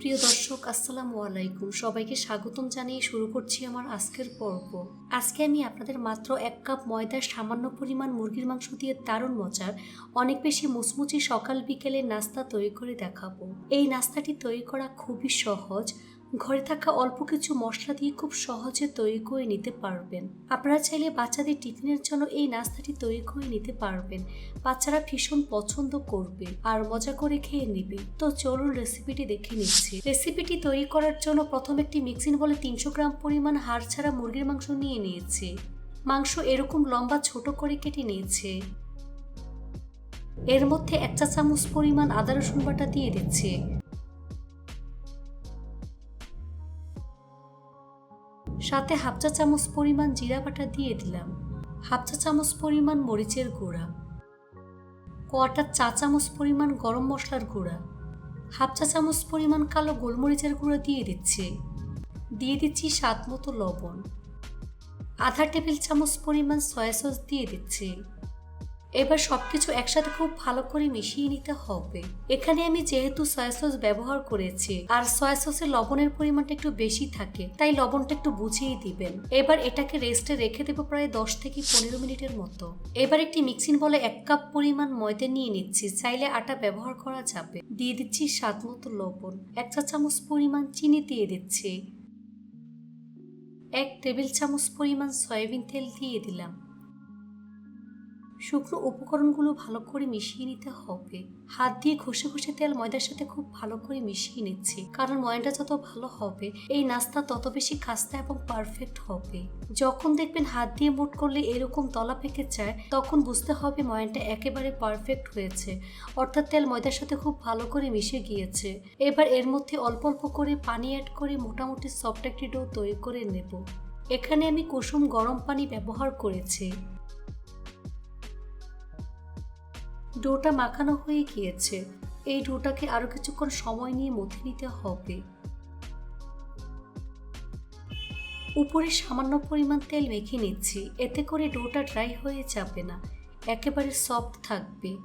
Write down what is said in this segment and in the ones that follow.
প্রিয় দর্শক, আসসালামু আলাইকুম। সবাইকে স্বাগতম জানিয়ে শুরু করছি আমার আজকের পর্ব। আজকে আমি আপনাদের মাত্র এক কাপ ময়দার সামান্য পরিমাণ মুরগির মাংস দিয়ে দারুণ মজার, অনেক বেশি মুচমুচি সকাল বিকেলে নাস্তা তৈরি করে দেখাবো। এই নাস্তাটি তৈরি করা খুবই সহজ ঘরে থাকা অল্প কিছু মশলা দিয়ে খুব সহজে তৈরি করে নিতে পারবেন। আপনারা চাইলে বাচ্চাদের টিফিনের জন্য এই নাস্তাটি তৈরি করে নিতে পারবেন। বাচ্চারা ভীষণ পছন্দ করবে আর মজা করে খেয়ে নেবে। তো চলুন রেসিপিটি দেখে নিচ্ছি। রেসিপিটি তৈরি করার জন্য প্রথম একটি মিক্সিং বলে তিনশো গ্রাম পরিমাণ হাড় ছাড়া মুরগির মাংস নিয়ে নিয়েছে। মাংস এরকম লম্বা, ছোট করে কেটে নিয়েছে। এর মধ্যে এক চা চামচ পরিমাণ আদা রসুন বাটা দিয়ে দিচ্ছে। সাথে হাফ চা চামচ পরিমাণ জিরা বাটা দিয়ে দিলাম। হাফ চা চামচ পরিমাণ মরিচের গুঁড়া। কোয়াটার চা চামচ পরিমাণ গরম মশলার গুঁড়া। হাফ চা চামচ পরিমাণ কালো গোলমরিচের গুঁড়া দিয়ে দিচ্ছি। দিয়ে দিচ্ছি স্বাদ মতো লবণ। আধা টেবিল চামচ পরিমাণ সয়া সস দিয়ে দিচ্ছি। এবার সবকিছু একসাথে খুব ভালো করে মিশিয়ে নিতে হবে। এখানে আমি যেহেতু সয়া সস ব্যবহার করেছি, আর সয়া সসের লবণের পরিমাণটা একটু বেশি থাকে, তাই লবণটা একটু বুঝিয়ে দিবেন। এবার এটাকে রেস্টে রেখে দেবো প্রায় দশ থেকে পনেরো মিনিটের মতো। এবার একটি মিক্সিং বলে এক কাপ পরিমাণ ময়দা নিয়ে নিচ্ছি, চাইলে আটা ব্যবহার করা যাবে। দিয়ে দিচ্ছি স্বাদ মতো লবণ, এক চা চামচ পরিমাণ চিনি দিয়ে দিচ্ছি। এক টেবিল চামচ পরিমাণ সয়াবিন তেল দিয়ে দিলাম। শুকনো উপকরণগুলো ভালো করে মিশিয়ে নিতে হবে। হাত দিয়ে ঘষে ঘষে তেল ময়দার সাথে খুব ভালো করে মিশিয়ে নিচ্ছি। কারণ ময়দা যত ভালো হবে, এই নাস্তা তত বেশি খাস্তা এবং পারফেক্ট হবে। যখন দেখবেন হাত দিয়ে মুট করলে এরকম তলা পেকে যায়, তখন বুঝতে হবে ময়নটা একেবারে পারফেক্ট হয়েছে। অর্থাৎ তেল ময়দার সাথে খুব ভালো করে মিশে গিয়েছে। এবার এর মধ্যে অল্প অল্প করে পানি অ্যাড করে মোটামুটি সফট একটি ডো তৈরি করে নেব। এখানে আমি কুসুম গরম পানি ব্যবহার করেছি। ডোটা মাখানো হয়ে গিয়েছে। এই ডোটাকে আরও কিছুক্ষণ সময় নিয়ে মথে নিতে হবে। উপরে সামান্য পরিমাণ তেল মেখে নিচ্ছি। এতে করে ডোটা ড্রাই হয়ে যাবে না। একেবারে সফট থাকবে।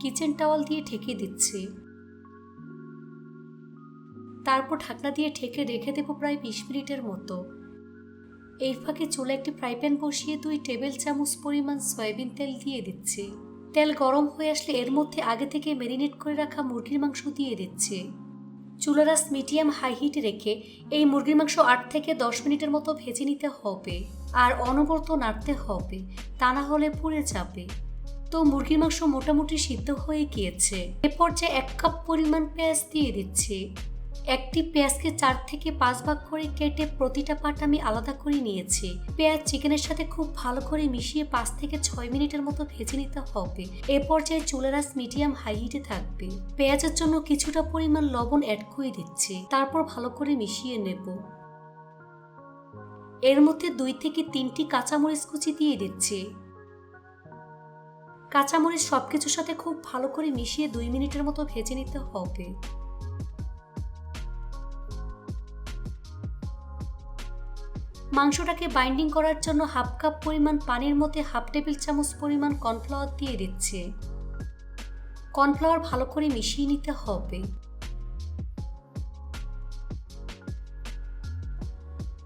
কিচেন টাওয়াল দিয়ে ঢেকে দিচ্ছি। তারপর ঢাকনা দিয়ে ঢেকে রেখে দেবো প্রায় বিশ মিনিটের মতো। এই ফাঁকে চুলা একটি ফ্রাই প্যান বসিয়ে দুই টেবিল চামচ পরিমাণ সয়াবিন তেল দিয়ে দিচ্ছি। তেল গরম হয়ে আসলে এর মধ্যে আগে থেকে ম্যারিনেট করে রাখা মুরগির মাংস দিয়ে দিচ্ছে। চুলারাস মিডিয়াম হাই হিট রেখে এই মুরগির মাংস আট থেকে দশ মিনিটের মতো ভেজে নিতে হবে আর অনবরত নাড়তে হবে, তা না হলে পুড়ে যাবে। তো মুরগির মাংস মোটামুটি সিদ্ধ হয়ে গিয়েছে। এরপর যে এক কাপ পরিমাণ পেঁয়াজ দিয়ে দিচ্ছি। একটি পেঁয়াজকে চার থেকে পাঁচ ভাগ করে কেটে প্রতিটা পাট আমি আলাদা করে নিয়েছি। পেঁয়াজ চিকেনের সাথে খুব ভালো করে মিশিয়ে পাঁচ থেকে ছয় মিনিটের মতো ভেজে নিতে হবে। এ পর্যায়ে চুলের আঁচ মিডিয়াম হাই হিটে থাকবে। পেঁয়াজের জন্য কিছুটা পরিমাণ লবণ অ্যাড করে দিচ্ছি। তারপর ভালো করে মিশিয়ে নেব। এর মধ্যে দুই থেকে তিনটি কাঁচামরিচ কুচি দিয়ে দিচ্ছি। কাঁচামরিচ সবকিছুর সাথে খুব ভালো করে মিশিয়ে দুই মিনিটের মতো ভেজে নিতে হবে। মাংসটাকে বাইন্ডিং করার জন্য হাফ কাপ পরিমাণ পানির মধ্যে হাফ টেবিল চামচ পরিমাণ কর্নফ্লাওয়ার দিয়ে দিচ্ছে। কর্নফ্লাওয়ার ভালো করে মিশিয়ে নিতে হবে।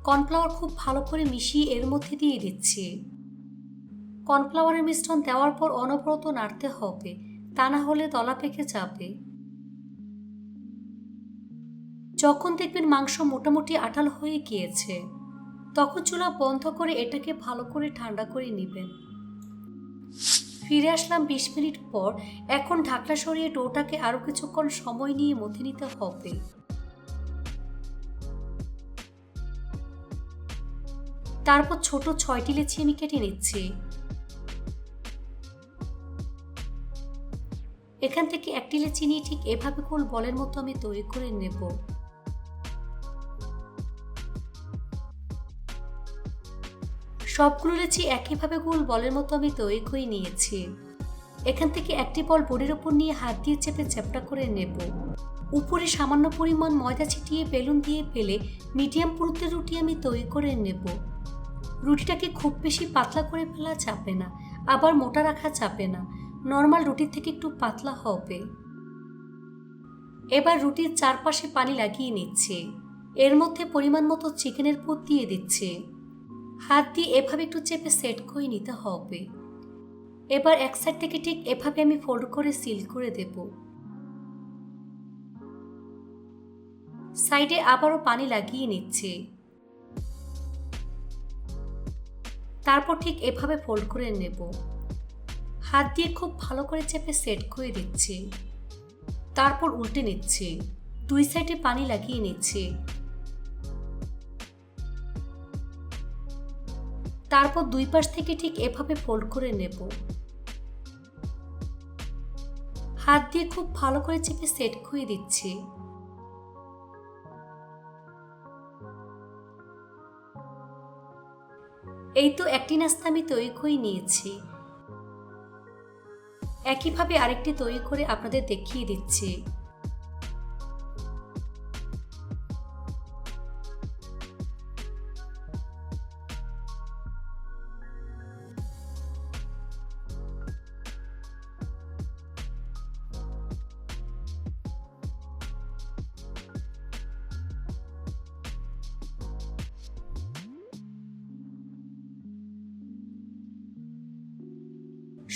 কর্নফ্লাওয়ার খুব ভালো করে মিশিয়ে এর মধ্যে দিয়ে দিচ্ছে। কর্নফ্লাওয়ারের মিশ্রণ দেওয়ার পর অনবরত নাড়তে হবে, তা না হলে দলা পেকে যাবে। যখন দেখবেন মাংস মোটামুটি আটাল হয়ে গিয়েছে তখন চুলা বন্ধ করে এটাকে ভালো করে ঠান্ডা করে নেবেন। ফিরে আসলাম বিশ মিনিট পর। এখন ঢাকনা সরিয়ে ডোটাকে আরও কিছুক্ষণ সময় নিয়ে মথে নিতে হবে। তারপর ছোট ছয়টি লেচি আমি কেটে নিচ্ছি। এখান থেকে একটি লেচি নিয়ে ঠিক এভাবে গোল বলের মতো আমি তৈরি করে নেব। সবগুলো লেচি একইভাবে গোল বলের মতো আমি তৈরি করে নিয়েছি। এখান থেকে একটি বল বোর্ডের ওপর নিয়ে হাত দিয়ে চেপে চ্যাপটা করে নেব। উপরে সামান্য পরিমাণ ময়দা ছিটিয়ে বেলুন দিয়ে ফেলে মিডিয়াম পুরুত্বের রুটি আমি তৈরি করে নেব। রুটিটাকে খুব বেশি পাতলা করে ফেলা চাপে না, আবার মোটা রাখা চাপে না। নর্মাল রুটির থেকে একটু পাতলা হবে। এবার রুটির চারপাশে পানি লাগিয়ে নিচ্ছে। এর মধ্যে পরিমাণ মতো চিকেনের পুর দিয়ে দিচ্ছে। হাত দিয়ে এভাবে একটু চেপে সেট করে নিতে হবে। এবার এক সাইড থেকে ঠিক এভাবে আমি ফোল্ড করে সিল করে দেব। সাইডে আবারও পানি লাগিয়ে নিচ্ছে। তারপর ঠিক এভাবে ফোল্ড করে নেব। হাত দিয়ে খুব ভালো করে চেপে সেট করে দিচ্ছে। তারপর উল্টে নিচ্ছে। দুই সাইডে পানি লাগিয়ে নিচ্ছে। তারপর দুই পাশ থেকে ঠিক এভাবে ফোল্ড করে নেব। হাত দিয়ে খুব ভালো করে চেপে সেট করে দিচ্ছি। এই তো একটি নাস্তা আমি তৈরি করে নিয়েছি। একইভাবে আরেকটি তৈরি করে আপনাদের দেখিয়ে দিচ্ছি।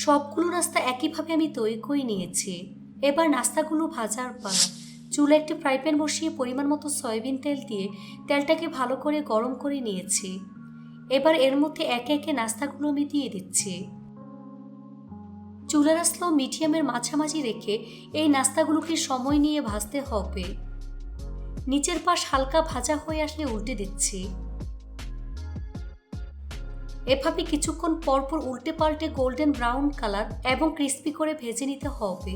সবগুলো নাস্তা একইভাবে আমি তৈরি করে নিয়েছি। এবার নাস্তাগুলো ভাজার পালা চুলে একটি ফ্রাই প্যান বসিয়ে পরিমাণ মতো সয়াবিন তেল দিয়ে তেলটাকে ভালো করে গরম করে নিয়েছি। এবার এর মধ্যে একে একে নাস্তাগুলো আমি দিয়ে দিচ্ছি। চুলার আসলেও মিডিয়ামের মাঝামাঝি রেখে এই নাস্তাগুলোকে সময় নিয়ে ভাজতে হবে। নিচের পাশ হালকা ভাজা হয়ে আসলে উল্টে দিচ্ছি। এভাবে কিছুক্ষণ পরপর উল্টে পাল্টে গোল্ডেন ব্রাউন কালার এবং ক্রিস্পি করে ভেজে নিতে হবে।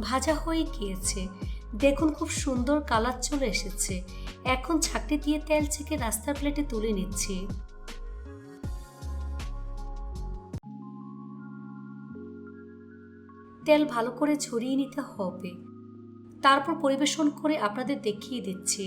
ভাজা হয়ে গিয়েছে। দেখুন খুব সুন্দর কালার চলে এসেছে। এখন ছাকটি দিয়ে তেল ছেঁকে রাস্তার প্লেটে তুলে নিচ্ছি। তেল ভালো করে ছড়িয়ে নিতে হবে। তারপর পরিবেশন করে আপনাদের দেখিয়ে দিচ্ছি।